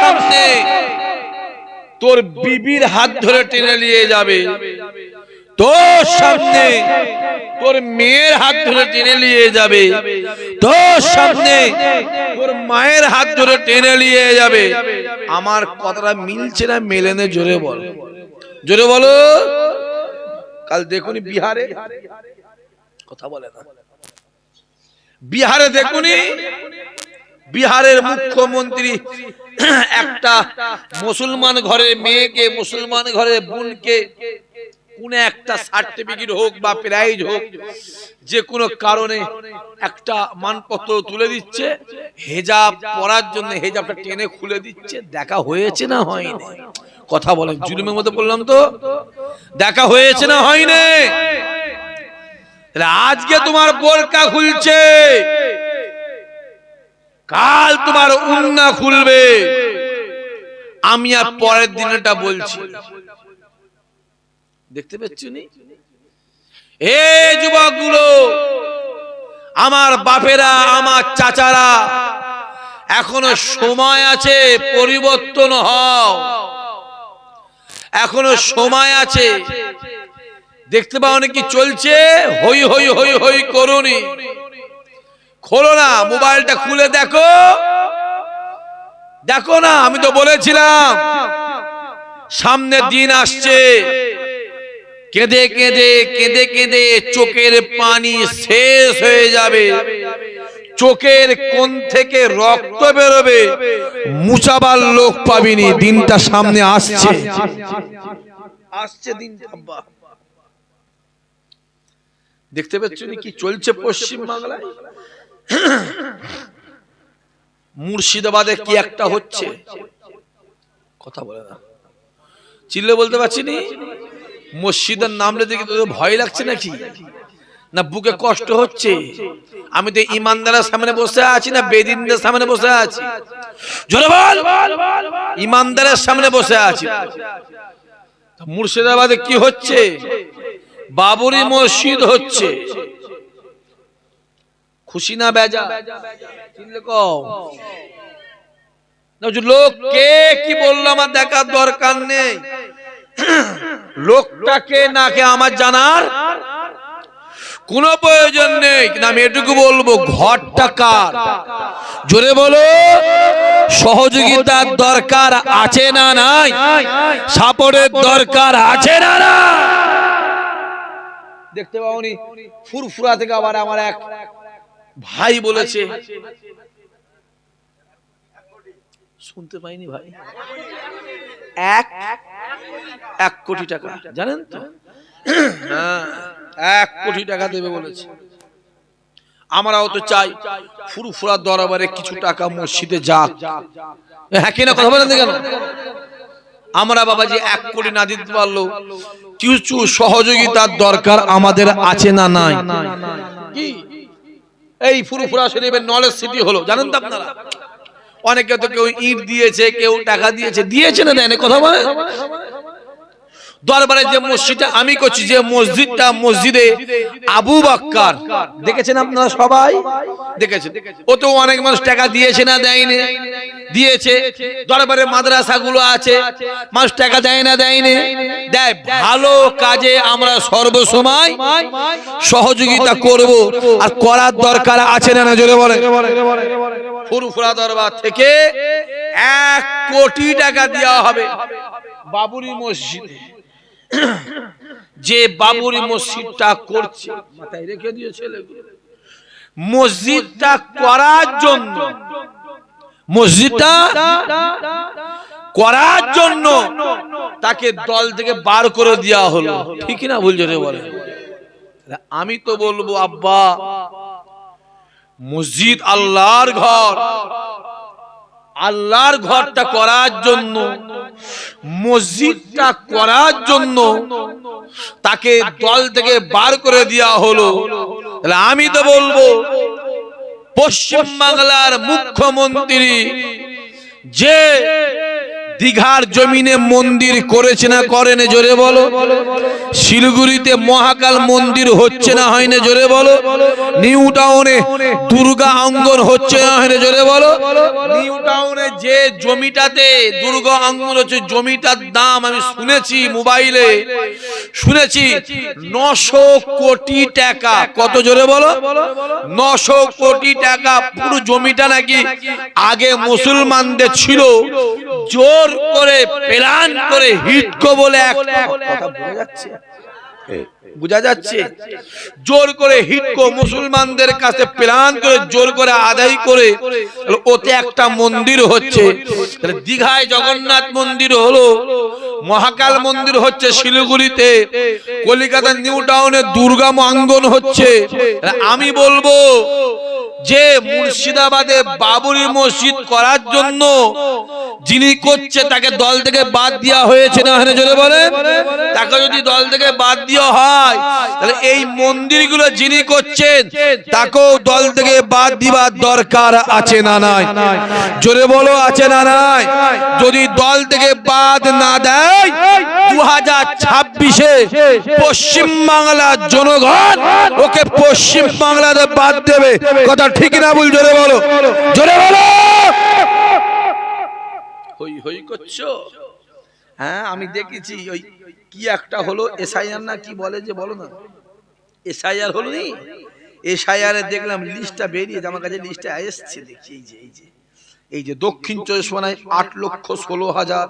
সামনে তোর বিবির হাত ধরে টেনে নিয়ে যাবে। তোর সামনে তোর মেয়ের হাত ধরে টেনে নিয়ে যাবে। তোর সামনে তোর মায়ের হাত ধরে টেনে নিয়ে যাবে। আমার কথাটা মিলছে না মেলেনে জোরে বল। জোরে বলো। কাল দেখুনি বিহারে। কথা বলে না। বিহারে দেখুনি। বিহারের মুখ্যমন্ত্রী, একটা মুসলমান ঘরের মেয়েকে, মুসলমান ঘরের বোনকে, কোন একটা সার্টিফিকেট হোক বা প্রাইজ হোক, যে কোনো কারণে একটা মানপত্র তুলে দিচ্ছে, হেজাব পরার জন্য হেজাবটা টেনে খুলে দিচ্ছে, দেখা হয়েছে না হয়নি। কথা বলেন, জুলুমের মধ্যে বললাম তো? দেখা হয়েছে না হয়নি? আজকে তোমার বোরকা খুলছে। কাল তোমার উন্না খুলবে। আমি আর পরের দিনটা বলছি। দেখতে পাচ্ছ নি? এ যুবকগুলো আমার বাপেরা আমার চাচারা এখনও সময় আছে পরিবর্তন হও। এখনও সময় আছে। দেখতে পাও নাকি চলছে? হই হই হই হই করুনি। খোলো না, মোবাইলটা খুলে দেখো। দেখো না, আমি তো বলেছিলাম, সামনে দিন আসছে। কেঁদে কেঁদে কেঁদে কেঁদে চোখের পানি শেষ হয়ে যাবে। চোখের কোন থেকে রক্ত বেরোবে। মুচাবার লোক পাবিনি, দিনটা সামনে আসছে। আসছে দেখতে পাচ্ছ কি চলছে পশ্চিম বাংলায় মুর্শিদাবাদে কি একটা হচ্ছে? কথা বলে না। চিল্লে বলতে পারছি নি? মসজিদের নাম দেখে তোদের ভয় লাগছে নাকি? না বুকে কষ্ট হচ্ছে? আমি তো ইমানদারের সামনে বসে আছি না বেদিনদের সামনে বসে আছি? জোরে বল! ইমানদারের সামনে বসে আছি। মুর্শিদাবাদে কি হচ্ছে? বাবরি মসজিদ হচ্ছে। খুশি না বেজা চিনলে কও? না, লোক কে? কি বলল আমার দেখার দরকার নেই? লোকটাকে নাকে আমার জানার? কোন প্রয়োজন নেই। আমি এটুকু বলব ঘরটা কার? জোরে বলো সহযোগিতার দরকার আছে না নাই? সাপোর্টের দরকার আছে না না দেখতে পাওনি ফুরফুরা থেকে আবার আমার এক ভাই বলেছে। শুনতে পাইনি ভাই। এক এক কোটি টাকা। জানেন তো? হ্যাঁ, এক কোটি টাকা দেবে বলেছে। আমরাও তো চাই ফুরফুরা দরবারে কিছু টাকা মসজিদে যাক। হ্যাঁ কিনা কথা বলেন কেন? আমরা বাবা যে এক কোটি না দিতে পারল। কিছু সহযোগিতার দরকার আমাদের আছে না নাই? কি? এই ফুরফুরা শরীফের নলেজ সিটি হলো, জানেন তো আপনারা? অনেকে তো কেউ ইট দিয়েছে, কেউ টাকা দিয়েছে দিয়েছে না দেয় কথা বলে? দরবারে যে মসজিদটা আমি করছি, যে মসজিদটা মসজিদে আবু বাক্কার। দেখেছেন আপনারা সবাই? দেখেছেন। ও তো অনেক মানুষ টাকা দিয়েছে না দেয়নি। দিয়েছে। দরবারে মাদ্রাসা গুলো আছে। মানুষ টাকা দেয় না দেয়নি। দেয়। ভালো কাজে আমরা সর্বসময় সহযোগিতা করব। আর করার দরকার আছে না না, জোরে বলে ফুরফুরা দরবার থেকে এক কোটি টাকা দেওয়া হবে। বাবুরি মসজিদে। যে বাবুরি মসজিদটা করছে। মাথায় রেখে দিয়ে মসজিদটা করার জন্য। মসজিদটা করার জন্য তাকে দল থেকে বার করে দেওয়া হলো। ঠিক না ভুল জোরে বলে। আমি তো বলব, আব্বা, মসজিদ আল্লাহর ঘর। আল্লাহর ঘরটা করার জন্য, মসজিদটা করার জন্য তাকে দল থেকে বার করে দেওয়া হলো। তাহলে আমি তো বলব, পশ্চিম বাংলার মুখ্যমন্ত্রী যে দীঘার জমিনে মন্দির করেছে না করেনি জোরে বলো? শিলিগুড়িতে মহাকাল মন্দির হচ্ছে না হয়নি জোরে বলো? নিউ টাউনে দুর্গা অঙ্গন হচ্ছে না হয়নি জোরে বলো? নিউ টাউনে যে জমিটাতে দুর্গা অঙ্গন হচ্ছে, জমিটার দাম আমি শুনেছি মোবাইলে। শুনেছি নশো কোটি টাকা। কত জোরে বলো? নশো কোটি টাকা। পুরো জমিটা নাকি আগে মুসলমানদের ছিল। জোর করে প্ল্যান করে হিটকো বলে একটা কথা বোঝা যাচ্ছে? বোঝা যাচ্ছে? জোর করে হিটকো মুসলমানদের কাছে প্ল্যান করে জোর করে আদায় করে ওতে একটা মন্দির হচ্ছে। তাহলে দীঘায় জগন্নাথ মন্দির হলো মহাকাল মন্দির হচ্ছে শিলিগুড়িতে কলিকাতা নিউ টাউনে দুর্গা অঙ্গন হচ্ছে। আমি বলব যে মুর্শিদাবাদে বাবরি মসজিদ করার জন্য যিনি করছে, তাকে দল থেকে বাদ দেওয়া হয়েছে না এখানে জোরে বলে তাকে যদি দল থেকে বাদ দেওয়া হয়, তাহলে এই মন্দিরগুলো যিনি করছেন, তাকেও দল থেকে বাদ দিবার দরকার আছে না নাই? জোরে বলো, আছে না নাই? যদি দল থেকে বাদ না দেয় দু হাজার ছাব্বিশে পশ্চিম বাংলার জনগণ ওকে পশ্চিম বাংলাতে বাদ দেবে। কথা ঠিক না বল জোরে বলো। জোরে বলো। হই হই করছ? হ্যাঁ আমি দেখেছি, ওই কি একটা হলো এসআইআর না কি বলে যে, বলো না। এসআইআর হলো নি? এসআইআর দেখলাম লিস্টটা বেরিয়ে আমার কাছে লিস্টটা এসছে দেখি এই যে এই যে। এই যে দক্ষিণ চব্বিশ পরগনায় আট লক্ষ ষোলো হাজার,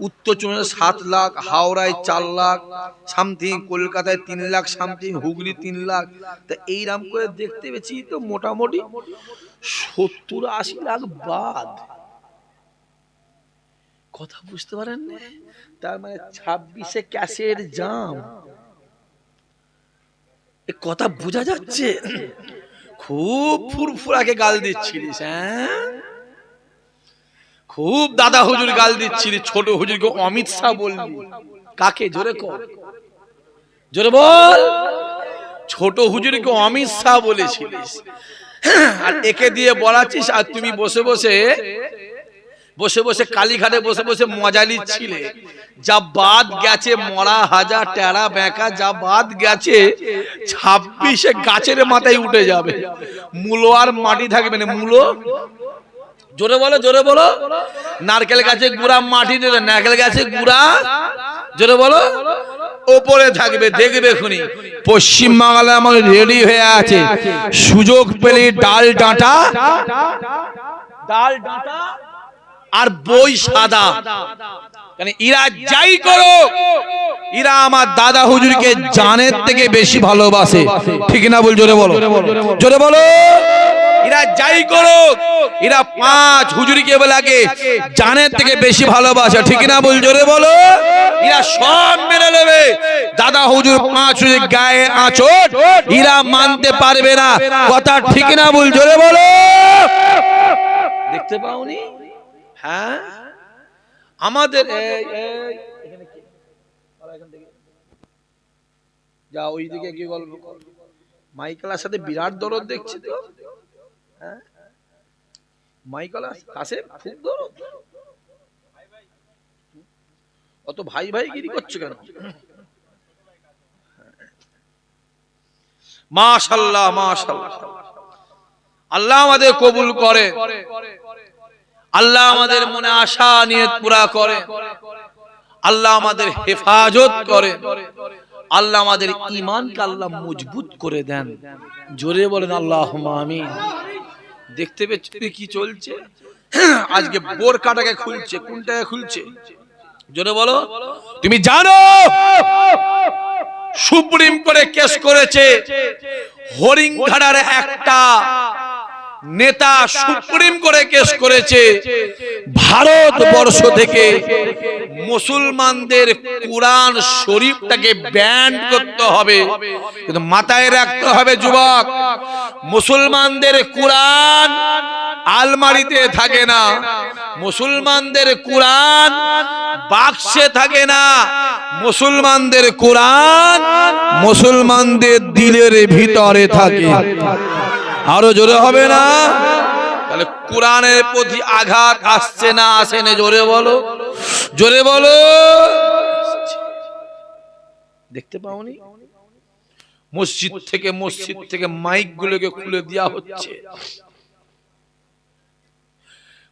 উত্তর চব্বিশ সাত লাখ, হাওড়ায় চার লাখ, সামথিং কলকাতায় তিন লাখ, সামথিং হুগলি তিন লাখ। তা এইরাম করে দেখতে পেয়েছি তো মোটামুটি সত্তর আশি লাখ বাদ। কথা বুঝতে পারেন না? তার মানে ছাব্বিশে ক্যাশের জাম। কথা বোঝা যাচ্ছে? খুব ফুরফুরাকে গাল দিচ্ছিলিস হ্যাঁ? খুব দাদা হুজুর গাল দিচ্ছিলি ছোট হুজুরকে অমিত শাহ বললি কাকে? জোরে জোরে বল। ছোট হুজুরকে অমিত শাহ বলেছিলিস। আর একে দিয়ে বলাচ্ছিস, আর তুমি বসে বসে বসে বসে কালীঘাটে বসে বসে মজা নিচ্ছিলে। যা বাদ গেছে মরা হাজার টেরা বেঁকা যা বাদ গেছে ছাব্বিশে গাছের মাথায় উঠে যাবে। মূলো আর মাটি থাকবে না। মূলো জোরে বলো জোরে বলো। নারকেল গাছে গুড়া মাটি দেবে নারকেল গাছে গুড়া। জোরে বলো। ওপরে থাকবে দেখবে খুনি। পশ্চিম বাংলা আমার রেডি হয়ে আছে। সুযোগ পেলে ডাল ডাঁটা। ডাল ডাঁটা। আর বই সাদা। মানে ইরা যাই করো। ইরা আমার দাদা হুজুরকে জানের থেকে বেশি ভালোবাসে। ঠিক না বল জোরে বলো। জোরে বলো। ইরা যাই করো ইরা পাঁচ হুজুরকে বলাকে জানের থেকে বেশি ভালোবাসে, ঠিক না বল জোরে বলো। ইরা সব মেনে নেবে। দাদা হুজুর পাঁচ হুজুর গায়ে আঁচড় ইরা মানতে পারবে না। কথা ঠিক না বল জোরে বলো। দেখতে পাওনি? হ্যাঁ? আমাদের? বলো। যা ওই দিকে কি গল্প। মাইকেলার সাথে বিরাট দরদ দেখছি তো। অত ভাই ভাই গিরি কেন? মাশাল্লাহ মাশাল্লাহ। আল্লাহ আমাদের কবুল করে। আল্লাহ আমাদের মনে আশা নিয়ে পুরা করে। আল্লাহ আমাদের হেফাজত করে। আল্লাহ আমাদের ইমানকে আল্লাহ মজবুত করে দেন। জোরে বলেন আল্লাহ আমিন। দেখতে পেয়ে কি চলছে? আজকে বোর কাটাকে খুলছে, কোনটাকে খুলছে? জোরে বলো। তুমি জানো, সুপ্রিম কোর্টে কেস করেছে হরিংঘাড়ার একটা নেতা সুপ্রিম করে কেস করেছে। ভারতবর্ষ থেকে মুসলমানদের কোরআন শরীফটাকে ব্যান করতে হবে। কিন্তু মাথায় রাখতে হবে যুবক মুসলমানদের কোরআন আলমারিতে থাকে না। মুসলমানদের কোরআন বাক্সে থাকে না। মুসলমানদের কোরআন মুসলমানদের দিলের ভিতরে থাকে। আরও জোরে হবে না? তাহলে কোরআনের প্রতি আঘাত আসছে না আসে না? জোরে বলো। জোরে বলো। দেখতে পাওনি? মসজিদ থেকে মসজিদ থেকে মাইক গুলোকে খুলে দেওয়া হচ্ছে।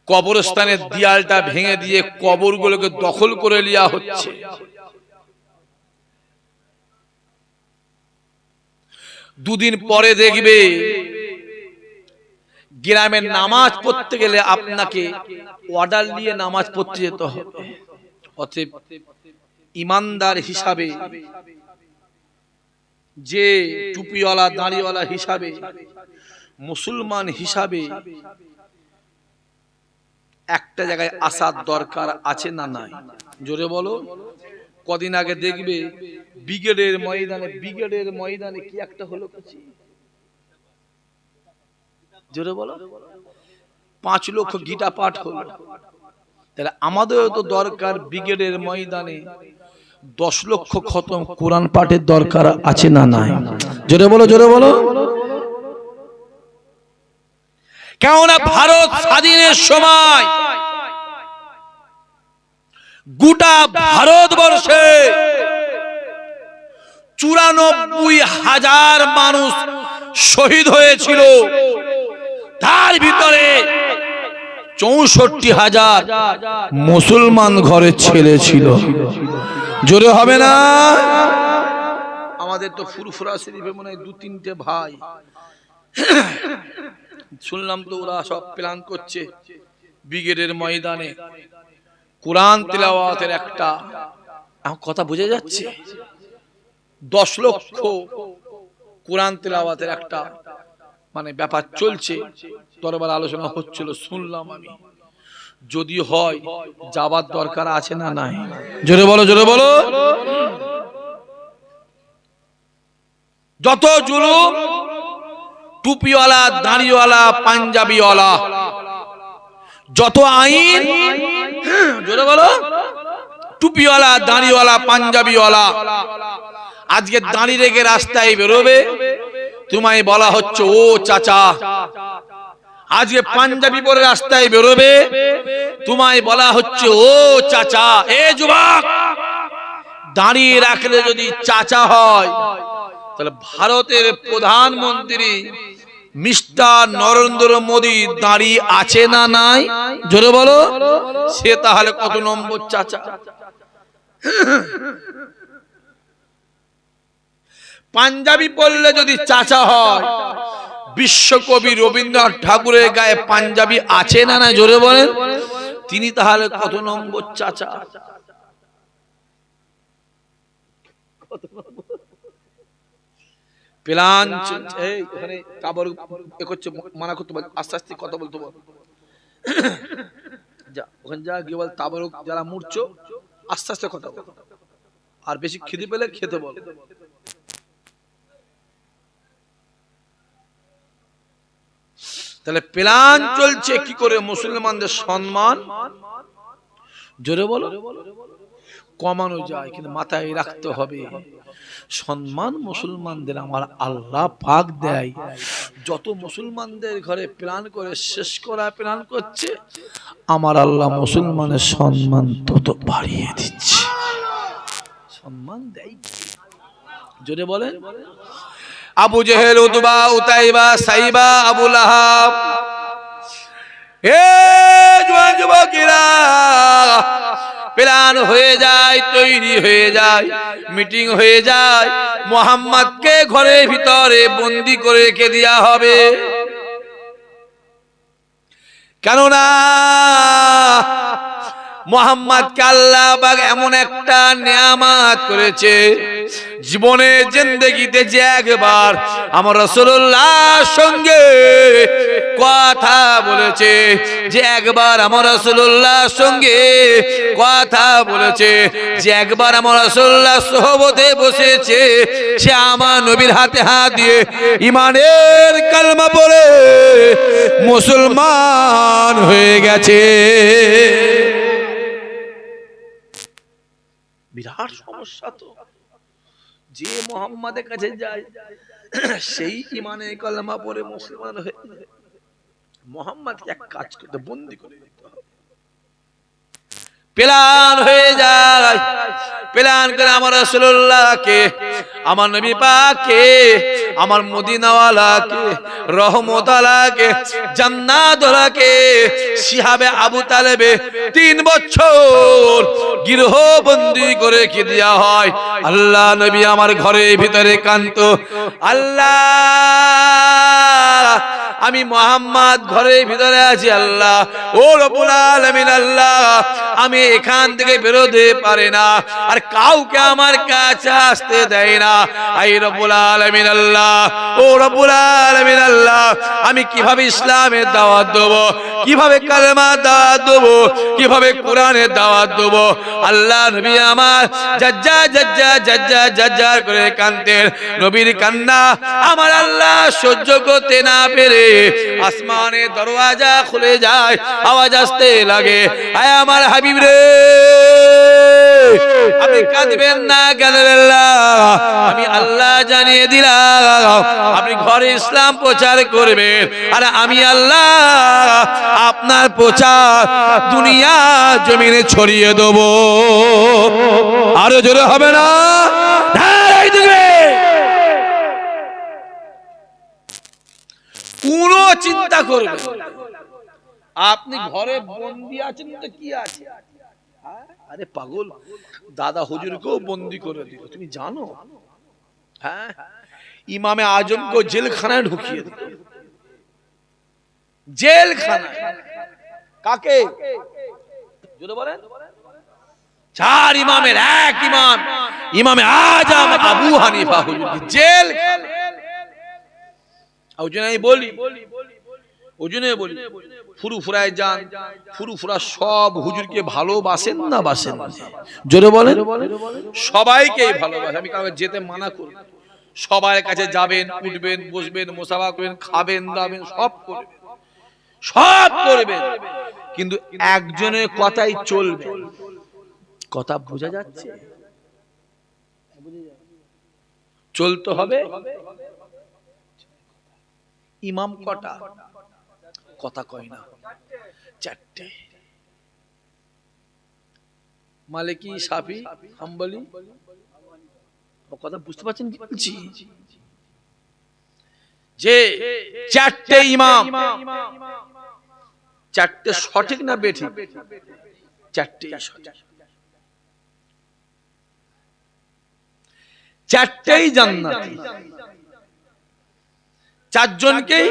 কবরস্থানের দিয়ালটা ভেঙে দিয়ে কবরগুলোকে দখল করে নেওয়া হচ্ছে। দুদিন পরে দেখবে গ্রামের নামাজ পড়তে গেলে আপনাকে অর্ডার নিয়ে নামাজ পড়তে যেতে হবে। অতএব ইমানদার হিসাবে যে টুপিওয়ালা দাঁড়িওয়ালা হিসাবে মুসলমান হিসাবে একটা জায়গায় আসার দরকার আছে না নাই? জোরে বলো। কদিন আগে দেখবে ব্রিগেডের ময়দানে ব্রিগেডের ময়দানে কি একটা হলো কিছু জোরে বলো। পাঁচ লক্ষ গীতা পাঠ হলো। তাহলে আমাদেরও তো দরকার ব্রিগেডের ময়দানে। দশ লক্ষ খতম কোরআন পাঠের দরকার আছে না নাই? জোরে বলো জোরে বলো। কেননা ভারত স্বাধীনের সময় গোটা ভারতবর্ষে চুরানব্বই হাজার মানুষ শহীদ হয়েছিল। তার ভিতরে চৌষট্টি হাজার মুসলমান ঘরের ছেলে ছিল। জোরে হবে না? আমাদের তো ফুরফুরা শরীফে মনে হয় দু তিনটে ভাই। শুনলাম তো ওরা সব প্ল্যান করছে ব্রিগেডের ময়দানে। কোরআন তেলাওয়াতের একটা। কথা বোঝা যাচ্ছে? দশ লক্ষ কোরআন তেলাওয়াতের একটা মানে ব্যাপার চলছে। দরবার আলোচনা হচ্ছিল, শুনলাম আমি। যদি হয়, যাবার দরকার আছে না নাই? জোরে বলো জোরে বলো। যত জুলুম, টুপিওয়ালা, দাঁড়িওয়ালা, পাঞ্জাবিওয়ালা, যত আইন, জোরে বলো। টুপিওয়ালা, দাঁড়িওয়ালা, পাঞ্জাবিওয়ালা, আজকে দাঁড়িয়ে রেখে রাস্তায় বেরোবে। তোমায় বলা হচ্ছে, ও চাচা, আজকে পাঞ্জাবি পরে রাস্তায় বেরোবে। তোমায় বলা হচ্ছে, ও চাচা, এ যুবক, দাঁড়িয়ে রাখলে যদি চাচা হয়, তাহলে ভারতের প্রধানমন্ত্রী মিস্টার নরেন্দ্র মোদী দাঁড়িয়ে আছে না নাই? জোরে বলো। সে তাহলে কত নম্বর চাচা? পাঞ্জাবি পড়লে যদি চাচা হয়, বিশ্বকবি রবীন্দ্রনাথ ঠাকুরের গায়ে পাঞ্জাবি আছে না না জোরে বলেন? তিনি তাহলে কত নম্বর চাচা? প্লান মানা করতে বল আস্তে আস্তে কথা বলতে বল যা, ওখানে যা, গিয়ে বল তাবরক যারা মুড়ছো আস্তে আস্তে কথা বল। আর বেশি খিদে পেলে খেতে বল। তাহলে প্লান চলছে কি করে মুসলমানদের সম্মান? জোরে বলো। কমানো যায় কিন্তু মাথায় রাখতে হবে। সম্মান মুসলমানদের আমার আল্লাহ পাক দেয়। যত মুসলমানদের ঘরে প্ল্যান করে শেষ করা প্ল্যান করছে আমার আল্লাহ মুসলমানের সম্মান তত বাড়িয়ে দিচ্ছে। সম্মান দেয় জোরে বলেন। আবু জেহেল, উতবা, উতাইবা, সাইবা, আবু লাহাব। এ জোয়ান যুবকেরা প্ল্যান হয়ে যায়, তৈরি হয়ে যায়, মিটিং হয়ে যায়। মোহাম্মদকে ঘরের ভিতরে বন্দি করে রেখে দেওয়া হবে। কেননা মোহাম্মদ আল্লাহ বাগ এমন একটা নিয়ামাত করেছে জীবনে জিন্দগিতে যে একবার আমার রসুল্লাহ সঙ্গে কথা বলেছে, যে একবার আমার রসুল্লাহ সঙ্গে কথা বলেছে, যে একবার আমার রসুল্লাহ সহবতে বসেছে, সে আমার নবীর হাতে হাত দিয়ে ইমানের কালমা পড়ে মুসলমান হয়ে গেছে। বিরাট সমস্যা তো। যে মোহাম্মদের কাছে যায়, সেই ইমানে কলমা পরে মুসলমান হয়ে মোহাম্মদ এক কাজ করতে, বন্দি করে প্লান হয়ে যায়, প্লান করে আমার রাসূলুল্লাহকে, আমার নবী পাককে আমার মদিনাওয়ালাকে রহমতালাকে জান্নাতওয়ালাকে, শিহাবে আবু তালেবে তিন বছর গৃহবন্দী করে কি দেওয়া হয়? আল্লাহ নবী আমার ঘরের ভিতরে কান্ত আল্লাহ, আমি মোহাম্মদ ঘরের ভিতরে আছি, আল্লাহ। ও রবুল আলামিন, আল্লাহ, আমি এখান থেকে বেরোতে পারি না। আর কাউকে আমার কাছে আসতে দেয় না। আই রবুল আলামিন, আল্লাহ আমি কীভাবে ইসলামের দাওয়াত দেবো? কীভাবে কালেমার দাওয়াত দেবো? কীভাবে কোরআনের দাওয়াত দেবো? আল্লাহ নবী আমার জাজ্জা জাজ্জা জাজ্জা জাজ্জা করে কান্তেন নবীর কান্না আমার আল্লাহ সহ্য করতে না পেরে আসমানে দরওয়াজা খুলে যায়, আওয়াজ আসতে লাগে। আয় আমার হাবিব রে! আপনি কাঁদবেন না কাঁদবেন না। আমি আল্লাহ জানিয়ে দিলাম। আপনি ঘরে ইসলাম প্রচার করবেন। আর আমি আল্লাহ আপনার প্রচার দুনিয়া জমিনে ছড়িয়ে দেব। আরও জোরে হবে না? কোনো চিন্তা করবে আপনি ঘরে বন্দি আছেন তো কি আছে? আরে পাগল, দাদা হুজুরকেও বন্দি করে দিল। তুমি জানো? হ্যাঁ? ইমামে আজমকে জেলখানায় ঢুকিয়ে দিল। জেলখানায়। কাকে? জোরে বলেন। চার ইমামের এক ইমাম। ইমামে আজম আবু হানিফা হুজুরকে জেল আমি বলি ওই জন্য বলি। ফুরু ফুরায় যান ফুরু ফুরা সব হুজুরকে ভালোবাসেন না বাসেন জোরে বলেন। সবাইকেই ভালোবাসে আমি কাউকে যেতে মানা করব সবার কাছে যাবেন উঠবেন বসবেন মোসাফা করবেন খাবেন দাবেন সব করবেন। সব করবেন। কিন্তু একজনের কথাই চলবে। কথা বোঝা যাচ্ছে? চলতে হবে। ইমাম কটা? কথা কয় না। চারটে। মালিকি, সাফি, হাম্বলি। কথা বুঝতে পারছেন কি? বলছি যে চারটে ইমাম, চারটে সঠিক না বেঠিক? চারটে চারটেই জান্নাতি। চারজনকেই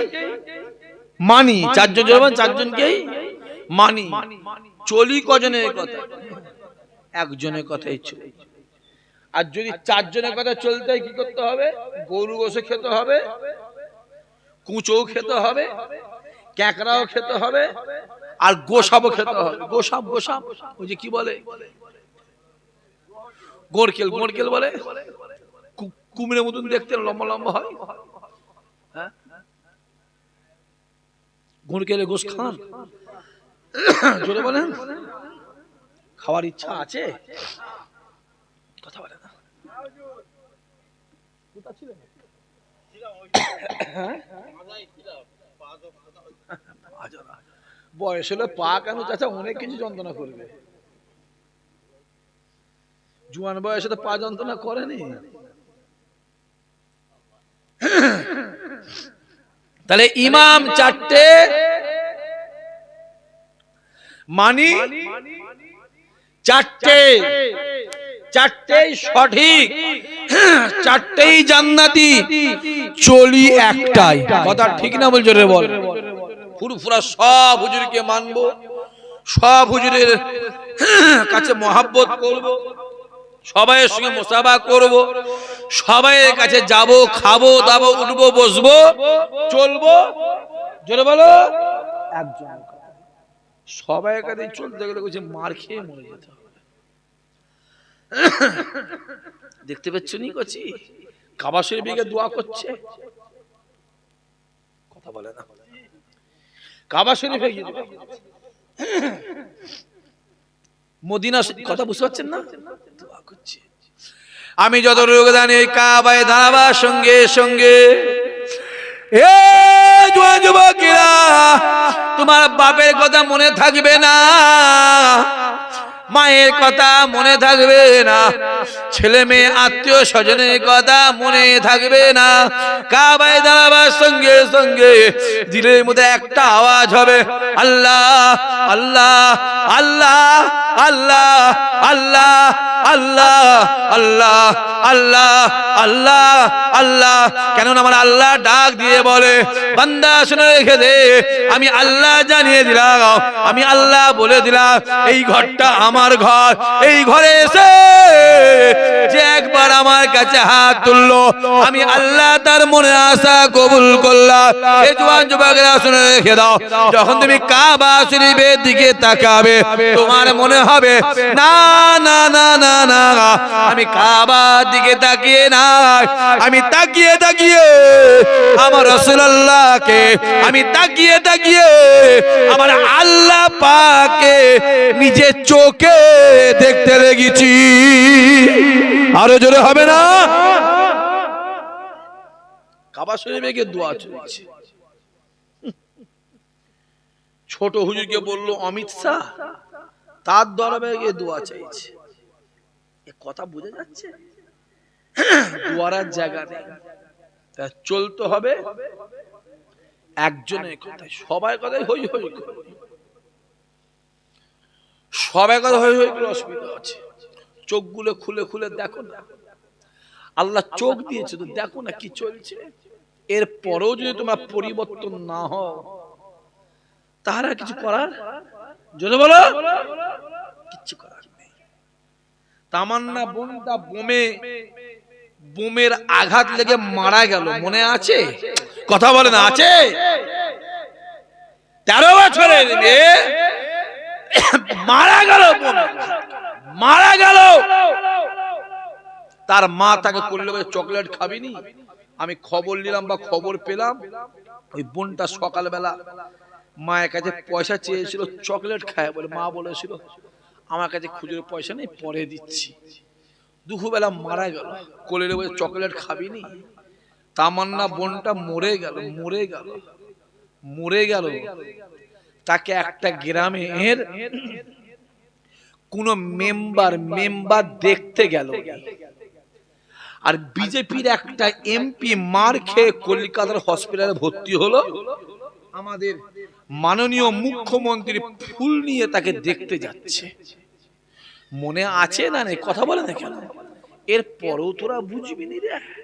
মানি চারজন যখন চারজনকেই মানি। চলি কজনের কথা? একজনের কথাই চলি। আর যদি চারজনের কথা চলতে কি করতে হবে? গরু গোসে খেতে হবে কুচো খেতে হবে ক্যাকড়াও খেতে হবে আর গোসাবও খেতে হবে। গোসাব গোসাব ওই যে কি বলে? গোড়কেল গোড়কেল বলে? কুমিরের মতন দেখতে লম্বা লম্বা হ্যাঁ। গোস খান। জোরে বলেন, খাওয়ার ইচ্ছা আছে? কথা বলে না? বয়স হলে পা কেন চাচা, অনেক কিছু যন্ত্রণা করবে। জুয়ান বয়সে তো পা যন্ত্রণা করেনি। তাহলে ইমাম চারটে মানি চারটে। চারটেই সঠিক। চারটেই জান্নাতি। চলি একটাই। কথা ঠিক না বলছো রে বল। ফুরফুরা সব হুজুরকে মানবো। সব হুজুরের কাছে মহাব্বত করব। সবাইয়ের সঙ্গে মোসাবা করব। সবাইয়ের কাছে যাব খাব দাবো উঠবো বসবো চলবো। জোরে বলো। একজন সবাইয়ের কাছে চলতে গেলে বলছে মার খেয়ে মরে যেতে হবে। দেখতে পাচ্ছ নি কচি? কাবা শরীফে দোয়া করছে। কথা বলে না। কাবা শরীফে করছে। মদিনা কথা বুঝতে পারছেন না? দোয়া করছে। আমি যত রোগ জানি কাবায় দাঁড়াবার সঙ্গে সঙ্গে তোমার বাপের কথা মনে থাকবে না। মায়ের কথা মনে থাকবে না। ছেলে মেয়ে, আত্মীয় স্বজনের কথা মনে থাকবে না। কাবায় দাঁড়াবার সঙ্গে সঙ্গে দিলের মধ্যে একটা আওয়াজ হবে, আল্লাহ আল্লাহ আল্লাহ আল্লাহ আল্লাহ। আল্লাহ আল্লাহ আল্লাহ আল্লাহ আল্লাহ। কেননা আমার আল্লাহ ডাক দিয়ে বলে, বান্দা, শুনে রেখে দে, আমি আল্লাহ জানিয়ে দিলাম, আমি আল্লাহ বলে দিলাম, এই ঘরটা আমার ঘর, এই ঘরে এসে যে একবার আমার কাছে হাত তুললো, আমি আল্লাহ তার মনে আশা কবুল করলাম। এই শুনে রেখে দাও, যখন তুমি কাবা শরীফের দিকে তাকাবে, তোমার মনে হবে, না না না না না। আমি কাবার দিকে তাকিয়ে না আমি তাকিয়ে তাকিয়ে আমার রসুল্লাহকে আমি তাকিয়ে তাকিয়ে আমার আল্লাহ পাকে চোখে দেখতে লেগেছি। আরও জোরে হবে না? কাবা শরীফে গিয়ে দোয়া চলছে। ছোট হুজুরকে বলল, অমিত শাহ, তার দরবারে গিয়ে দোয়া চাইছে। কথা বোঝা যাচ্ছে? দোয়ারার জায়গা নেই। তা চলতে হবে। একজনের কথায় সবাই কথাই হই হই সবাই কথা হই হই করে অসুবিধা আছে। চোখগুলো খুলে খুলে দেখো না। আল্লাহ চোখ দিয়েছে তো দেখো না কি চলছে। এর পরেও যদি তোমার পরিবর্তন না হও তাহার আর কিছু করার? যদি বলো। কিচ্ছু করার তামান্না বোনটা বোমে বোমের আঘাত লেগে মারা গেল। মনে আছে? কথা বলে না? আছে? তেরো বছরের মেয়ে? মারা গেল মারা গেল। তার মা তাকে করলে চকলেট খাবিনি? আমি খবর নিলাম বা খবর পেলাম। ওই বোনটা সকালবেলা মায়ের কাছে পয়সা চেয়েছিল চকলেট খায় বলে মা বলেছিল আমার কাছে খুচরো পয়সা নেই, পরে দিচ্ছি। দুপুরবেলা মারা গেল। কোলে বলে চকলেট খাবি নি? তামান্না বোনটা মরে গেল মরে গেল মরে গেল। তাকে একটা গ্রামের কোন মেম্বার মেম্বার দেখতে গেল। আর বিজেপির একটা এমপি মার খেয়ে কলকাতার হসপিটালে ভর্তি হলো। আমাদের মাননীয় মুখ্যমন্ত্রী ফুল নিয়ে তাকে দেখতে যাচ্ছে। মনে আছে না নেই? কথা বলে না কেন? এর পরেও তোরা বুঝবি নি রে?